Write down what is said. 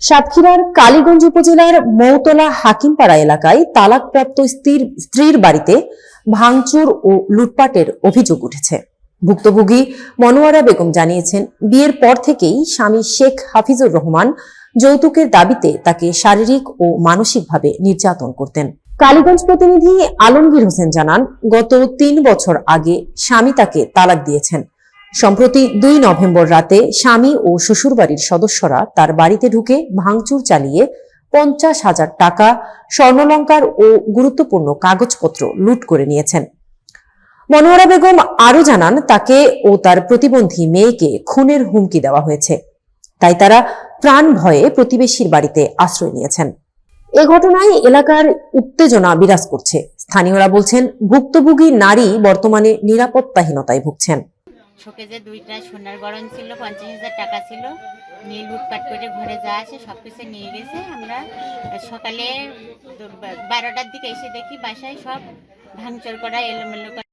সাতক্ষীরার কালীগঞ্জ উপজেলার মৌতলা হাকিমপাড়া এলাকায় তালাকপ্রাপ্ত স্ত্রীর স্ত্রীর বাড়িতে ভাঙচুর ও লুটপাটের অভিযোগ উঠেছে। ভুক্তভোগী মনোয়ারা বেগম জানিয়েছেন, বিয়ের পর থেকেই স্বামী শেখ হাফিজুর রহমান যৌতুকের দাবিতে তাকে শারীরিক ও মানসিকভাবে নির্যাতন করতেন। কালীগঞ্জ প্রতিনিধি আলমগীর হোসেন জানান, গত তিন বছর আগে স্বামী তাকে তালাক দিয়েছেন। সম্প্রতি দুই নভেম্বর রাতে স্বামী ও শ্বশুরবাড়ির সদস্যরা তার বাড়িতে ঢুকে ভাঙচুর চালিয়ে পঞ্চাশ হাজার টাকা, স্বর্ণলঙ্কার ও গুরুত্বপূর্ণ কাগজপত্র লুট করে নিয়েছেন। মনোয়ারা বেগম আরও জানান, তাকে ও তার প্রতিবন্ধী মেয়েকে খুনের হুমকি দেওয়া হয়েছে। তাই তারা প্রাণ ভয়ে প্রতিবেশীর বাড়িতে আশ্রয় নিয়েছেন। এ ঘটনায় এলাকার উত্তেজনা বিরাজ করছে। স্থানীয়রা বলছেন, ভুক্তভোগী নারী বর্তমানে নিরাপত্তাহীনতায় ভুগছেন। শোকেজে দুইটা সোনার গরম ছিল, পঞ্চাশ হাজার টাকা ছিল। নিয়ে লুটপাট করে ঘরে যা আছে সব কিছু নিয়ে গেছে। আমরা সকালে বারোটার দিকে এসে দেখি বাসায় সব ভাঙচুর করা, এলোমেলো করা।